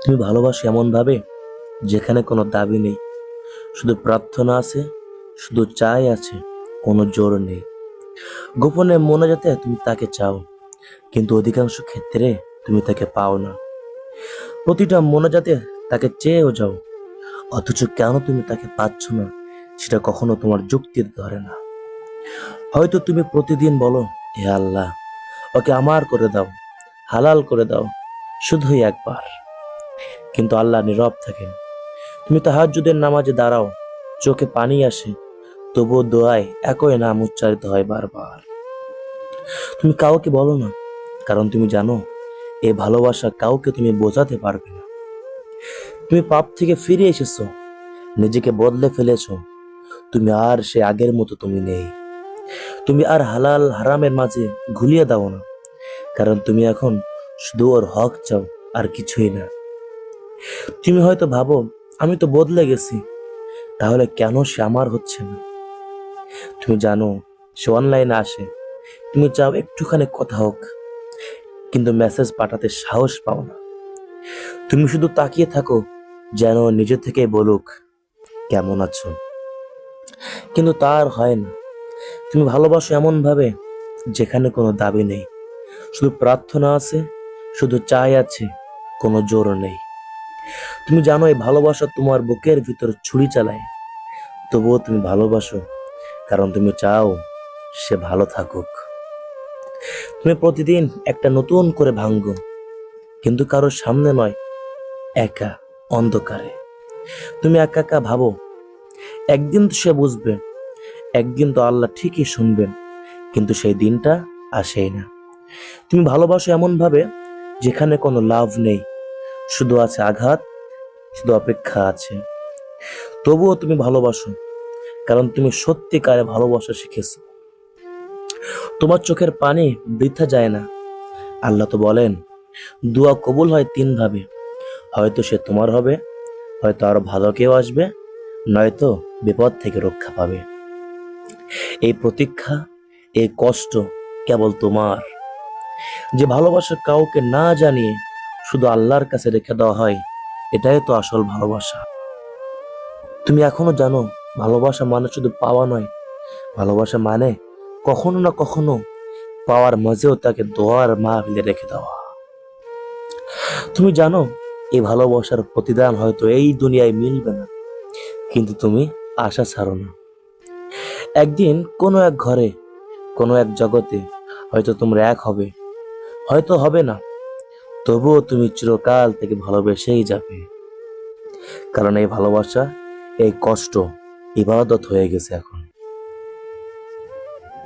তুমি ভালোবাসো এমনভাবে যেখানে কোনো দাবি নেই। শুধু প্রার্থনা আছে, শুধু চাই আছে, কোনো জোর নেই। গোপনে মনে যাতে তুমি তাকে চাও, কিন্তু অধিকাংশ ক্ষেত্রে তুমি তাকে পাও না। প্রতিটা মনে যাতে তাকে চেয়েও যাও, অথচ কেন তুমি তাকে পাচ্ছ না, সেটা কখনো তোমার যুক্তির ধরে না। হয়তো তুমি প্রতিদিন বলো, হে আল্লাহ, ওকে আমার করে দাও, হালাল করে দাও, শুধুই একবার। কিন্তু আল্লাহ নীরব থাকেন। তুমি তাহাজ্জুদের নামাজে দাঁড়াও, চোখে পানি আসে, তবুও দোয়ায় একই নাম উচ্চারিত হয় বারবার। তুমি কাউকে বলো না, কারণ তুমি জানো এই ভালোবাসা কাউকে তুমি বোঝাতে পারবে না। তুমি পাপ থেকে ফিরে এসেছ, নিজেকে বদলে ফেলেছো, তুমি আর সে আগের মতো তুমি নেই। তুমি আর হালাল হারামের মাঝে ঘুলিয়ে দাও না, কারণ তুমি এখন শুধু ওর হক চাও আর কিছুই না। তুমি হয়তো ভাবো, আমি তো বদলে গেছি। তাহলে কেন সে আমার হচ্ছে না? তুমি জানো, সে অনলাইনে আসে। তুমি চাও একটুখানি কথা হোক, কিন্তু মেসেজ পাঠাতে সাহস পাও না। তুমি শুধু তাকিয়ে থাকো, যেন নিজে থেকে বলুক, কেমন আছো? কিন্তু তার হয় না। তুমি ভালোবাসো এমন ভাবে যেখানে কোনো দাবি নেই। শুধু প্রার্থনা আছে, শুধু চাই আছে, কোনো জোর নেই। তুমি জানো এই ভালোবাসা তোমার বুকের ভিতর ছুরি চালায়। তবুও তুমি ভালোবাসো, কারণ তুমি চাও সে ভালো থাকুক। তুমি প্রতিদিন একটা নতুন করে ভাঙ্গো কিন্তু কারোর সামনে নয়, একা, অন্ধকারে। তুমি একা একা ভাবো, একদিন তো সে বুঝবে, একদিন তো আল্লাহ ঠিকই শুনবেন, কিন্তু সেই দিনটা আসেই না। তুমি ভালোবাসো এমন ভাবে যেখানে কোনো লাভ নেই শুধু আছে আঘাত, শুধু অপেক্ষা আছে। তবুও তুমি ভালোবাসো, কারণ তুমি সত্যিকারে ভালোবাসা শিখেছো। তোমার চোখের পানি বৃথা যায় না। আল্লাহ তো বলেন, দুয়া কবুল হয় তিন ভাবে। হয়তো সে তোমার হবে, হয়তো আরও ভালো কেউ আসবে, নয়তো বিপদ থেকে রক্ষা পাবে। এই প্রতীক্ষা, এই কষ্ট কেবল তোমার। যে ভালোবাসা কাউকে না জানিয়ে শুধু আল্লাহর কাছে রেখে দেওয়া হয়, এটাই তো আসল ভালোবাসা। তুমি এখনও জানো, ভালোবাসা মানে শুধু পাওয়া নয়। ভালোবাসা মানে কখনো না কখনো পাওয়ার মাঝেও তাকে দোয়ার মাহফিলে রেখে দেওয়া। তুমি জানো, এই ভালোবাসার প্রতিদান হয়তো এই দুনিয়ায় মিলবে না, কিন্তু তুমি আশা ছাড়ো না। একদিন কোনো এক ঘরে, কোনো এক জগতে হয়তো তোমরা এক হবে, হয়তো হবে না। তবুও তুমি চিরকাল থেকে ভালোবেসেই যাবে। কারণ এই ভালোবাসা, এই কষ্ট ইবাদত হয়ে গেছে এখন।